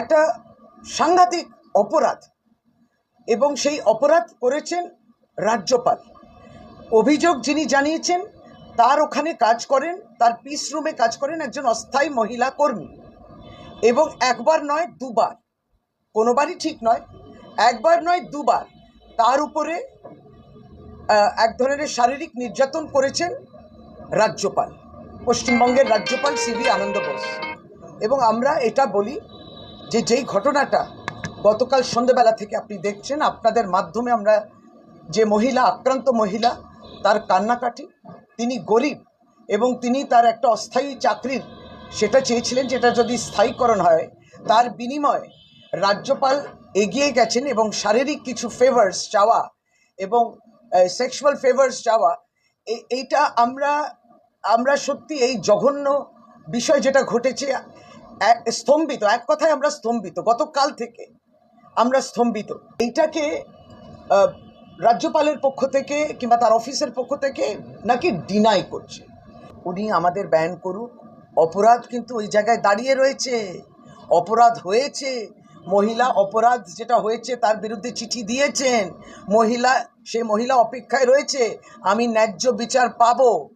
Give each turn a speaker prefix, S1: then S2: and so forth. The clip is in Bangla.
S1: একটা সাংঘাতিক অপরাধ এবং সেই অপরাধ করেছেন রাজ্যপাল। অভিযোগ যিনি জানিয়েছেন, তার ওখানে কাজ করেন, তার পিস রুমে কাজ করেন একজন অস্থায়ী মহিলা কর্মী। এবং একবার নয়, দুবার। কোনোবারই ঠিক নয়। একবার নয়, দুবার তার উপরে এক ধরনের শারীরিক নির্যাতন করেছেন রাজ্যপাল, পশ্চিমবঙ্গের রাজ্যপাল সিভি আনন্দ বোস। এবং আমরা এটা বলি যে যেই ঘটনাটা গতকাল সন্ধেবেলা থেকে আপনি দেখছেন, আপনাদের মাধ্যমে আমরা যে মহিলা, আক্রান্ত মহিলা, তার কান্নাকাটি, তিনি গরিব এবং তিনি তার একটা অস্থায়ী চাকরির সেটা চেয়েছিলেন, যেটা যদি স্থায়ীকরণ হয়, তার বিনিময়ে রাজ্যপাল এগিয়ে গেছেন এবং শারীরিক কিছু ফেভার্স চাওয়া এবং সেক্সুয়াল ফেভার্স চাওয়া এই- এইটা আমরা আমরা সত্যি এই জঘন্য বিষয় যেটা ঘটেছে স্তম্ভিত, এক কথায় আমরা স্তম্ভিত। গতকাল থেকে আমরা স্তম্ভিত। এইটাকে রাজ্যপালের পক্ষ থেকে কিংবা তার অফিসের পক্ষ থেকে নাকি ডিনাই করছে। উনি আমাদের ব্যান করুক। অপরাধ কিন্তু ওই জায়গায় দাঁড়িয়ে রয়েছে। অপরাধ হয়েছে। মহিলা অপরাধ যেটা হয়েছে তার বিরুদ্ধে চিঠি দিয়েছেন। মহিলা, সে মহিলা অপেক্ষায় রয়েছে। আমি ন্যায্য বিচার পাবো।